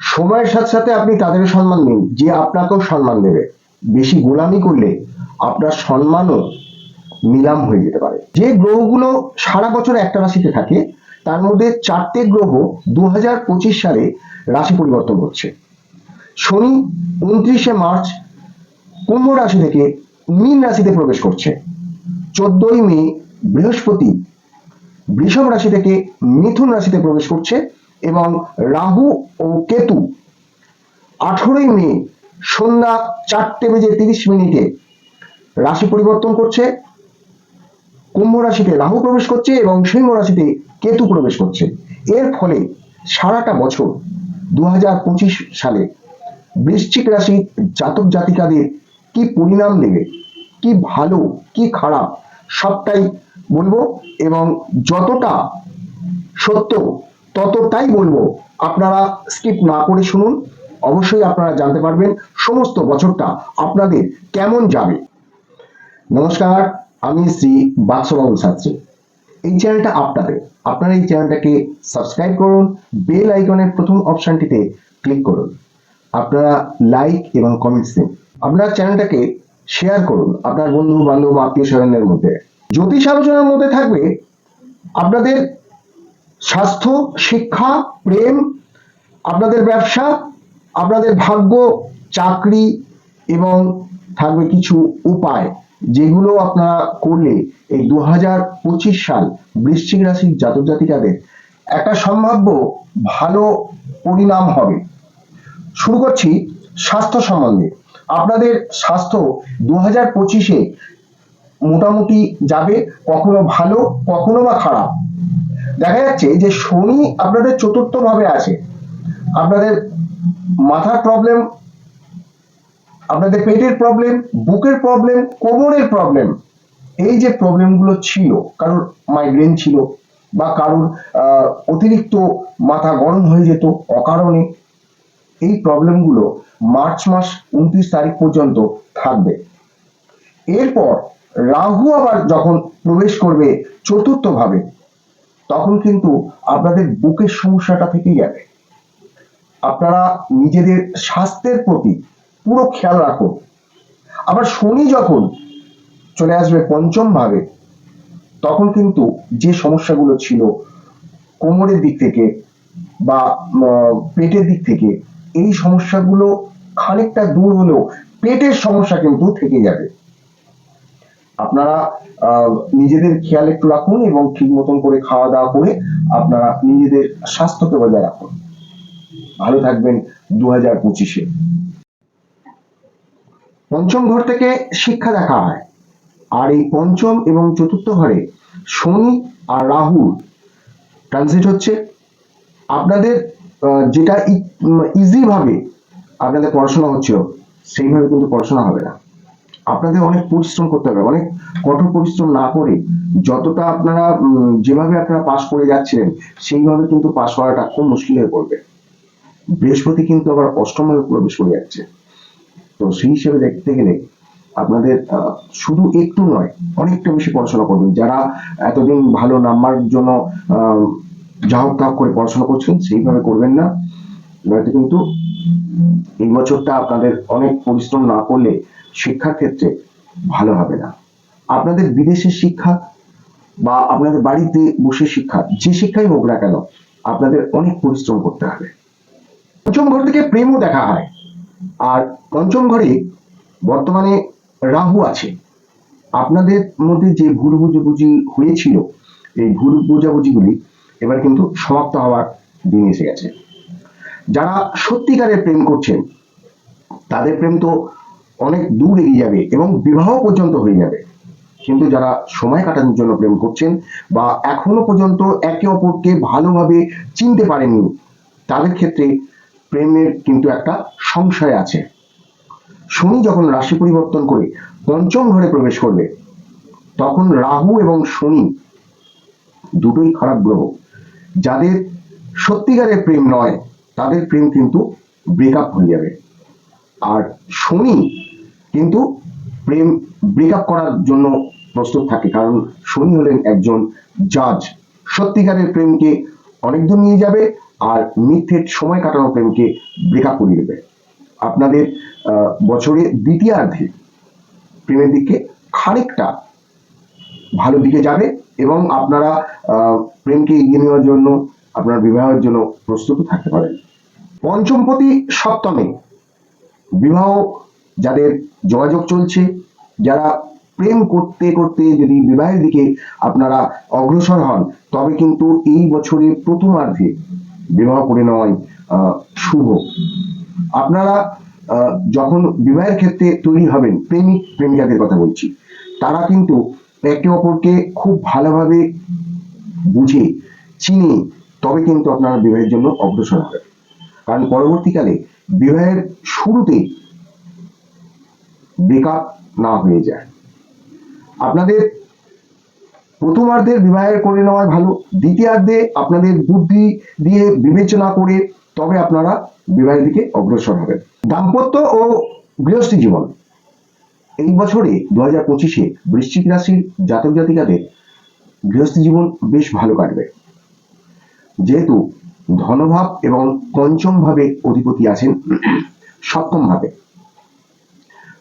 সময়ের সাথে সাথে আপনি তাদের সম্মান দিন, যে আপনাকেও সম্মান দেবে। বেশি গোলামি করলে আপনার সম্মানও নিলাম হয়ে যেতে পারে। যে গ্রহগুলো সারা বছর একটা রাশিতে থাকে, তার মধ্যে চারটে গ্রহ দু হাজার পঁচিশ সালে রাশি পরিবর্তন করছে। শনি উনত্রিশে মার্চ কুম্ভ রাশি থেকে মীন রাশিতে প্রবেশ করছে। চোদ্দই মে বৃহস্পতি বৃষভ রাশি থেকে মিথুন রাশিতে প্রবেশ করছে। এবং রাহু ও কেতু আঠেরোই মে সন্ধ্যা চারটে বেজে তিরিশ মিনিটে রাশি পরিবর্তন করছে। কুম্ভ রাশিতে রাহু প্রবেশ করছে এবং সিংহ রাশিতে কেতু প্রবেশ করছে। এর ফলে সারাটা বছর দু হাজার পঁচিশ সালে বৃশ্চিক রাশি জাতক জাতিকাদের কি পরিণাম দেবে কি ভালো, কি খারাপ সবটাই বলব এবং যতটা সত্য ততটাই বলব, আপনারা স্কিপ না করে শুনুন। অবশ্যই আপনারা জানতে পারবেন সমস্ত বছরটা আপনাদের কেমন যাবে। নমস্কার, আমি শ্রী বাদশবাবু শাস্ত্রী এই চ্যানেলটা আপনাদের। আপনারা এই চ্যানেলটাকে সাবস্ক্রাইব করুন বেল আইকনের প্রথম অপশনটিতে ক্লিক করুন। আপনারা লাইক এবং কমেন্টস দিন। আপনার চ্যানেলটাকে শেয়ার করুন আপনার বন্ধু বান্ধব আত্মীয় স্বজনের মধ্যে। জ্যোতিষ আলোচনার মধ্যে থাকবে আপনাদের স্বাস্থ্য, শিক্ষা, প্রেম, আপনাদের ব্যবসা, আপনাদের ভাগ্য, চাকরি এবং থাকবে কিছু উপায় যেগুলো আপনারা করলে এই দু হাজার পঁচিশ সাল বৃশ্চিক রাশির জাতক জাতিকাদের একটা সম্ভাব্য ভালো পরিণাম হবে। শুরু করছি স্বাস্থ্য সম্বন্ধে। আপনাদের স্বাস্থ্য দু হাজার পঁচিশে মোটামুটি যাবে, কখনো ভালো, কখনো বা খারাপ। দেখা যাচ্ছে যে শনি আপনাদের চতুর্থ ভাবে আছে। আপনাদের মাথার প্রবলেম আপনাদের পেটের প্রবলেম বুকের প্রবলেম কোমরের প্রবলেম এই যে প্রবলেমগুলো ছিল, কারোর মাইগ্রেন ছিল বা কারোর অতিরিক্ত মাথা গরম হয়ে যেত অকারণে, এই প্রবলেমগুলো মার্চ মাস উনত্রিশ তারিখ পর্যন্ত থাকবে। এরপর রাহু আবার যখন প্রবেশ করবে চতুর্থ ভাবে তখন কিন্তু আপনাদের বুকের সমস্যাটা থেকেই যাবে। আপনারা নিজেদের স্বাস্থ্যের প্রতি পুরো খেয়াল রাখুন। আবার শনি যখন চলে আসবে পঞ্চম ভাবে, তখন কিন্তু যে সমস্যাগুলো ছিল কোমরের দিক থেকে বা পেটের দিক থেকে, এই সমস্যাগুলো খানিকটা দূর হলেও পেটের সমস্যা কিন্তু থেকে যাবে। আপনারা নিজেদের খেয়াল একটু রাখুন এবং ঠিক মতন করে খাওয়া দাওয়া করে আপনারা নিজেদের স্বাস্থ্যকে বজায় রাখুন। ভালো থাকবেন দু হাজার পঁচিশে। পঞ্চম ঘর থেকে শিক্ষা দেখা হয়। আর এই পঞ্চম এবং চতুর্থ ঘরে শনি আর রাহু ট্রানজিট হচ্ছে আপনাদের যেটা ইজি ভাবে আপনাদের পড়াশোনা হচ্ছিল, সেইভাবে কিন্তু পড়াশোনা হবে না। আপনাদের অনেক পরিশ্রম করতে হবে, অনেক কঠোর পরিশ্রম না করে যতটা আপনারা যেভাবে আপনারা পাশ করে যাচ্ছিলেন, সেইভাবে কিন্তু পাশ করাটা খুব মুশকিল হয়ে পড়বে। বৃহস্পতি কিন্তু আবার অষ্টমভাবে প্রবেশ করে যাচ্ছে। তো সেই হিসেবে দেখতে গেলে আপনাদের শুধু একটু নয়, অনেকটা বেশি পড়াশোনা করবেন। যারা এতদিন ভালো নাম্বার জন্য যাহক তাহক করে পড়াশোনা করছেন, সেইভাবে করবেন না। কিন্তু এই বছরটা আপনাদের অনেক পরিশ্রম না করলে শিক্ষার ক্ষেত্রে ভালো হবে না। আপনাদের বিদেশের শিক্ষা বা আপনাদের বাড়িতে বসে শিক্ষা, যে শিক্ষাই হোক না কেন, আপনাদের অনেক পরিশ্রম করতে হবে। পঞ্চম ঘর থেকে প্রেমও দেখা হয়। আর পঞ্চম ঘরে বর্তমানে রাহু আছে। আপনাদের মধ্যে যে ভুল বুঝাবুঝি হয়েছিল, এই ভুল বুঝাবুঝিগুলি এবার কিন্তু সমাপ্ত হওয়ার দিন এসে গেছে। যারা সত্যিকারের প্রেম করছেন তাদের প্রেম তো অনেক দূর এগিয়ে যাবে এবং বিবাহ পর্যন্ত হয়ে যাবে। কিন্তু যারা সময় কাটানোর জন্য প্রেম করছেন বা এখনও পর্যন্ত একে অপরকে ভালোভাবে চিনতে পারেননি, তাদের ক্ষেত্রে প্রেমের কিন্তু একটা সংশয় আছে। শনি যখন রাশি পরিবর্তন করে পঞ্চম ঘরে প্রবেশ করবে, তখন রাহু এবং শনি দুটোই খারাপ গ্রহ, যাদের সত্যিকারের প্রেম নয় তাদের প্রেম কিন্তু ব্রেকআপ হয়ে যাবে। আর শনি কিন্তু প্রেম ব্রেকআপ করার জন্য প্রস্তুত থাকে কারণ শনি হলেন একজন জাজ সত্যিকারের প্রেমকে অনেক দূর নিয়ে যাবে আর মিথ্যে সময় কাটানো প্রেমকে ব্রেকআপ করিয়ে দেবে। আপনাদের আহ, বছরের দ্বিতীয়ার্ধে প্রেমের দিকে খানিকটা ভালো দিকে যাবে এবং আপনারা প্রেমকে এগিয়ে নেওয়ার জন্য আপনার বিবাহের জন্য প্রস্তুত থাকতে পারেন। পঞ্চমপতি সপ্তমে। বিবাহ যাদের যোগাযোগ চলছে, যারা প্রেম করতে করতে যদি বিবাহের দিকে আপনারা অগ্রসর হন, তবে কিন্তু এই বছরের প্রথমার্ধে বিবাহ করে নেওয়াই শুভ। আপনারা যখন বিবাহের ক্ষেত্রে তৈরি হবেন, প্রেমিক, প্রেমিকাদের কথা বলছি, তারা কিন্তু একে অপরকে খুব ভালোভাবে বুঝে, চিনে, তবে কিন্তু আপনারা বিবাহের জন্য অগ্রসর হবেন। কারণ পরবর্তীকালে বিবাহের শুরুতে ব্রেকআপ না হয়ে যায়। আপনাদের প্রথমার্ধের বিবাহের করে নেওয়া ভালো, দ্বিতীয়ার্ধে আপনাদের বুদ্ধি দিয়ে বিবেচনা করে তবে আপনারা বিবাহের দিকে অগ্রসর হবেন। দাম্পত্য ও গৃহস্থী জীবন। এই বছরে দু হাজার পঁচিশে বৃশ্চিক রাশির জাতক জাতিকাদের গৃহস্থী জীবন বেশ ভালো কাটবে। যেহেতু ধনভাব এবং পঞ্চম ভাবে অধিপতি আছেন সপ্তম ভাবে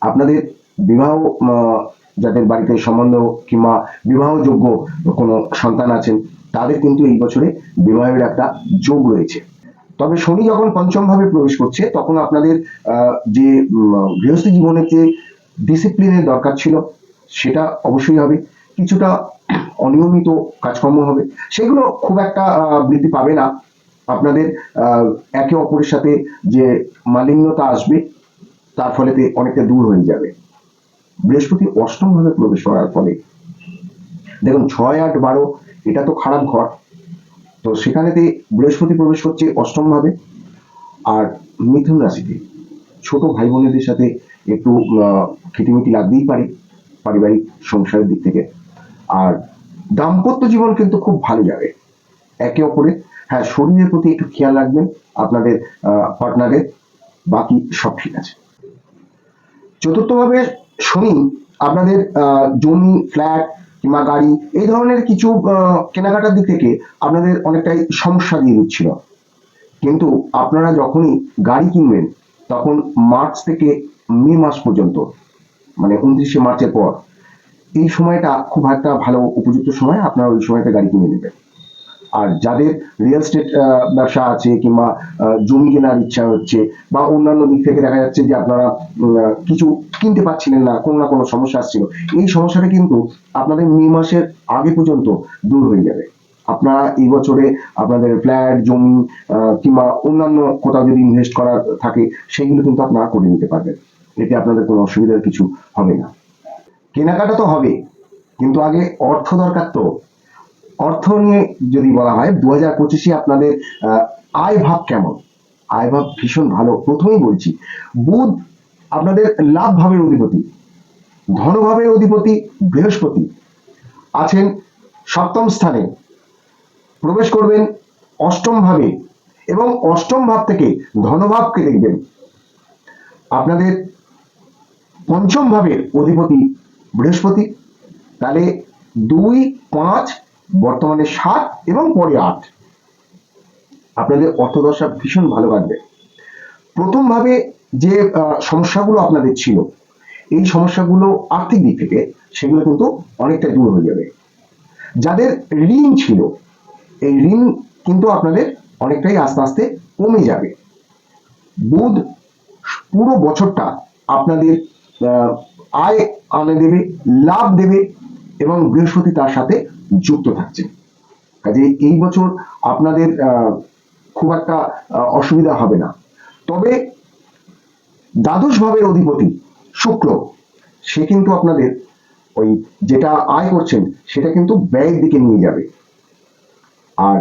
আপনাদের বিবাহ যাদের বাড়িতে সম্বন্ধ কিংবা বিবাহযোগ্য কোনো সন্তান আছেন, তাদের কিন্তু এই বছরে বিবাহের একটা যোগ রয়েছে। তবে শনি যখন পঞ্চম ভাবে প্রবেশ করছে, তখন আপনাদের যে গৃহস্থী জীবনের যে ডিসিপ্লিনের দরকার ছিল, সেটা অবশ্যই হবে। কিছুটা অনিয়মিত কাজকর্ম হবে। সেগুলো খুব একটা বৃদ্ধি পাবে না। আপনাদের একে অপরের সাথে যে মালিন্যতা আসবে, তার ফলেতে অনেকটা দূর হয়ে যাবে। বৃহস্পতি অষ্টম ভাবে প্রবেশ করার ফলে। দেখুন, ছয় আট বারো, এটা তো খারাপ ঘর। তো সেখানেতে বৃহস্পতি প্রবেশ করছে অষ্টম ভাবে আর মিথুন রাশিতে। ছোট ভাই বোনেদের সাথে একটু খিটিমিটি লাগতেই পারে পারিবারিক সংসারের দিক থেকে। আর দাম্পত্য জীবন কিন্তু খুব ভালো যাবে। একে অপরে হ্যাঁ শরীরের প্রতি একটু খেয়াল রাখবেন, আপনাদের পার্টনারের, বাকি সব ঠিক আছে। চতুর্থভাবে শনি, আপনাদের জমি ফ্ল্যাট কিংবা গাড়ি, এই ধরনের কিছু কেনাকাটার দিক থেকে আপনাদের অনেকটাই সমস্যা দিয়ে দিচ্ছিল। কিন্তু আপনারা যখনই গাড়ি কিনবেন, তখন মার্চ থেকে মে মাস পর্যন্ত মানে উনত্রিশে মার্চের পর, এই সময়টা খুব একটা ভালো উপযুক্ত সময়, আপনারা ওই সময়টা গাড়ি কিনে নেবেন। আর যাদের রিয়েল এস্টেট ব্যবসা আছে কিংবা জমি কেনার ইচ্ছা হচ্ছে বা অন্যান্য দিক থেকে দেখা যাচ্ছে যে আপনারা কিছু কিনতে পারছিলেন না, কোনো না কোনো সমস্যা আসছিল, এই সমস্যাটা কিন্তু আপনাদের মে মাসের আগে পর্যন্ত দূর হয়ে যাবে। আপনারা এই বছরে আপনাদের ফ্ল্যাট জমি কিংবা অন্যান্য কোথাও যদি ইনভেস্ট করার থাকে সেগুলো কিন্তু আপনারা করে নিতে পারবেন। এতে আপনাদের কোনো অসুবিধার কিছু হবে না। কেনাকাটা তো হবে, কিন্তু আগে অর্থ দরকার তো। অর্থ নিয়ে যদি বলা হয় দু হাজার পঁচিশে আপনাদের আয় ভাব কেমন? আয় ভাব ভীষণ ভালো। প্রথমেই বলছি, বুধ আপনাদের লাভ ভাবের অধিপতি ধনভাবের অধিপতি, বৃহস্পতি। আছেন সপ্তম স্থানে, প্রবেশ করবেন অষ্টম ভাবে এবং অষ্টম ভাব থেকে ধনভাবকে দেখবেন। আপনাদের পঞ্চম ভাবের অধিপতি বৃহস্পতি, তাহলে দুই পাঁচ বর্তমানে সাত এবং পরে আট। আপনাদের অর্থদশা ভীষণ ভালো কাটবে। প্রথম ভাবে যে সমস্যাগুলো আপনাদের ছিল, এই সমস্যাগুলো আর্থিক দিক থেকে সেগুলো কিন্তু অনেকটা দূর হয়ে যাবে। যাদের ঋণ ছিল, এই ঋণ কিন্তু আপনাদের অনেকটাই আস্তে আস্তে কমে যাবে। বুধ পুরো বছরটা আপনাদের আয় আনে দেবে, লাভ দেবে এবং বৃহস্পতি তার সাথে যুক্ত থাকছে। কাজে এই বছর আপনাদের খুব একটা অসুবিধা হবে না। তবে দ্বাদশ ভাবের অধিপতি শুক্র সে কিন্তু আপনাদের ওই যেটা আয় করছেন, সেটা কিন্তু ব্যয়ের দিকে নিয়ে যাবে। আর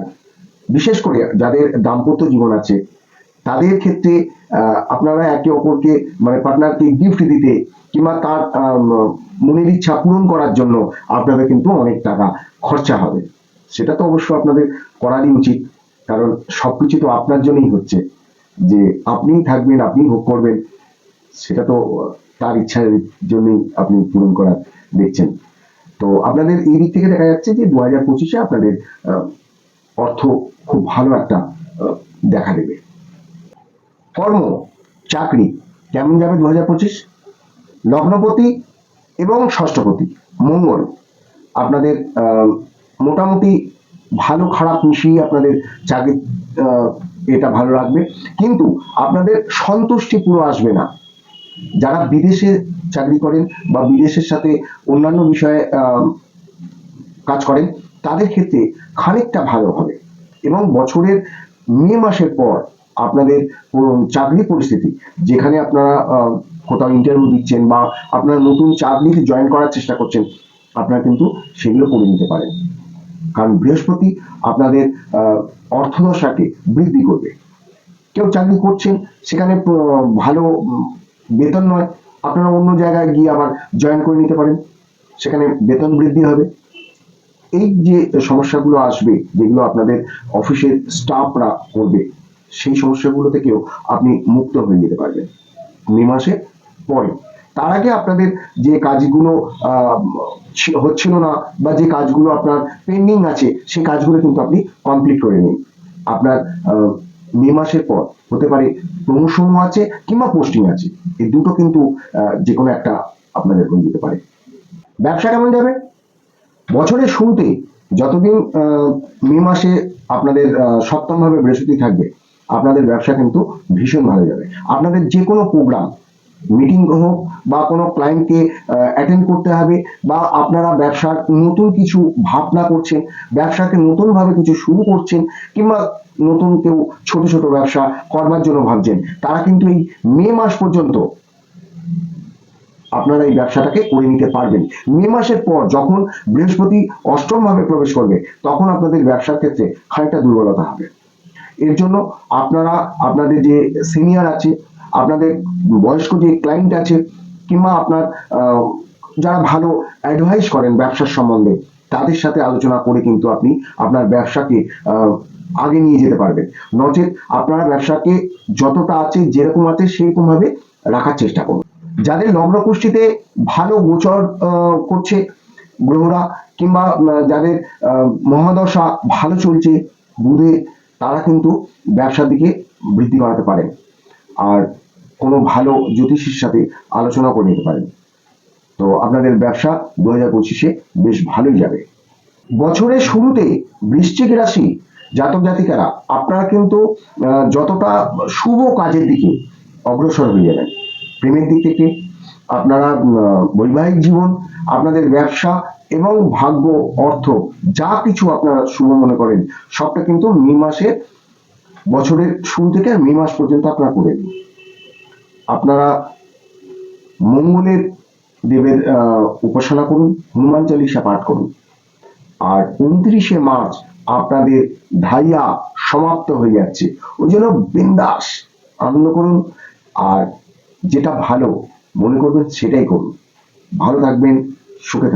বিশেষ করে যাদের দাম্পত্য জীবন আছে, তাদের ক্ষেত্রে আপনারা একে অপরকে মানে পার্টনারকে গিফট দিতে কিংবা তার মনের ইচ্ছা পূরণ করার জন্য আপনাদের কিন্তু অনেক টাকা খরচা হবে। সেটা তো অবশ্য আপনাদের করারই উচিত, কারণ সবকিছু তো আপনার জন্যই হচ্ছে। যে আপনিই থাকবেন, আপনিই ভোগ করবেন, সেটা তো তার ইচ্ছার জন্যই আপনি পূরণ করার দেখছেন। তো আপনাদের এই দিক থেকে দেখা যাচ্ছে যে দু হাজার পঁচিশে আপনাদের অর্থ খুব ভালো একটা দেখা দেবে। কর্ম, চাকরি, কেমন যাবে দু হাজার পঁচিশ? লগ্নপতি এবং ষষ্ঠপতি, মঙ্গল। আপনাদের মোটামুটি ভালো খারাপ মিশিয়ে আপনাদের চাকরি এটা ভালো রাখবে কিন্তু আপনাদের সন্তুষ্টি পুরো আসবে না। যারা বিদেশে চাকরি করেন বা বিদেশের সাথে অন্যান্য বিষয়ে কাজ করেন, তাদের ক্ষেত্রে খানিকটা ভালো হবে। এবং বছরের মে মাসের পর আপনাদের চাকরি পরিস্থিতি, যেখানে আপনারা কোথাও ইন্টারভিউ দিচ্ছেন বা আপনারা নতুন চাকরিতে জয়েন করার চেষ্টা করছেন, আপনারা কিন্তু সেগুলো করে নিতে পারেন। কারণ বৃহস্পতি আপনাদের অর্থদশাকে বৃদ্ধি করবে। কেউ চাকরি করছেন, সেখানে ভালো বেতন নয়, আপনারা অন্য জায়গায় গিয়ে আবার জয়েন করে নিতে পারেন, সেখানে বেতন বৃদ্ধি হবে। এই যে সমস্যাগুলো আসবে, যেগুলো আপনাদের অফিসের স্টাফরা করবে, সেই সমস্যাগুলো থেকেও আপনি মুক্ত হয়ে যেতে পারবেন। মে মাসে পরে। তার আগে আপনাদের যে কাজগুলো হচ্ছিল না বা যে কাজগুলো আপনার পেন্ডিং আছে সেই কাজগুলো কিন্তু আপনি কমপ্লিট করে নিন। আপনার মে মাসের পর হতে পারে প্রমোশন আছে কিংবা পোস্টিং আছে। এই দুটো কিন্তু যে কোনো একটা আপনাদের হয়ে যেতে পারে। ব্যবসা কেমন যাবে? বছরের শুরুতে যতদিন মে মাসে আপনাদের সপ্তমভাবে বৃহস্পতি থাকবে, আপনাদের ব্যবসা কিন্তু ভীষণ ভালো যাবে। আপনাদের যে কোনো প্রোগ্রাম মিটিং হোক বা কোনো ক্লায়েন্টকে অ্যাটেন্ড করতে হবে বা আপনারা ব্যবসার নতুন কিছু ভাবনা করছেন, ব্যবসাকে নতুনভাবে কিছু শুরু করছেন কিংবা নতুন কেউ ছোট ছোট ব্যবসা করবার জন্য ভাবছেন, তারা কিন্তু এই মে মাস পর্যন্ত আপনারা এই ব্যবসাটাকে করে নিতে পারবেন। মে মাসের পর যখন বৃহস্পতি অষ্টম ভাবে প্রবেশ করবে, তখন আপনাদের ব্যবসার ক্ষেত্রে খানিকটা দুর্বলতা হবে। এর জন্য আপনারা, আপনাদের যে সিনিয়র আছে আপনাদের বয়স্ক যে ক্লায়েন্ট আছে কিংবা আপনার যারা ভালো অ্যাডভাইস করেন ব্যবসার সম্বন্ধে, তাদের সাথে আলোচনা করে কিন্তু আপনি আপনার ব্যবসাকে আগে নিয়ে যেতে পারবেন। নচেত আপনারা ব্যবসাকে যতটা আছে, যেরকম আছে সেরকম ভাবে রাখার চেষ্টা করুন। যাদের লগ্ন কুষ্ঠিতে ভালো গোচর করছে গ্রহরা কিংবা যাদের মহাদশা ভালো চলছে বুধে, তারা কিন্তু ব্যবসার দিকে বৃদ্ধি করাতে পারেন। আর কোনো ভালো জ্যোতিষীর সাথে আলোচনা করে নিতে পারেন। তো আপনাদের ব্যবসা দু হাজার পঁচিশে বেশ ভালোই যাবে। বছরের শুরুতে বৃশ্চিক রাশি জাতক জাতিকারা, আপনারা কিন্তু যতটা শুভ কাজের দিকে অগ্রসর হয়ে যাবেন। প্রেমের দিক থেকে আপনারা বৈবাহিক জীবন, আপনাদের ব্যবসা এবং ভাগ্য, অর্থ, যা কিছু আপনারা শুভ মনে করেন, সবটা কিন্তু মে মাসে বছরের শুরু থেকে মে মাস পর্যন্ত আপনারা করে দিন আপনারা মঙ্গলের দেবের উপাসনা করুন, হনুমান চালিসা পাঠ করুন। আর উনত্রিশে মার্চ আপনাদের ধাইয়া সমাপ্ত হয়ে যাচ্ছে। ওই জন্য বিন্দাস আনন্দ করুন, আর যেটা ভালো মনে করবেন সেটাই করুন। ভালো থাকবেন, সুখে থাকবেন।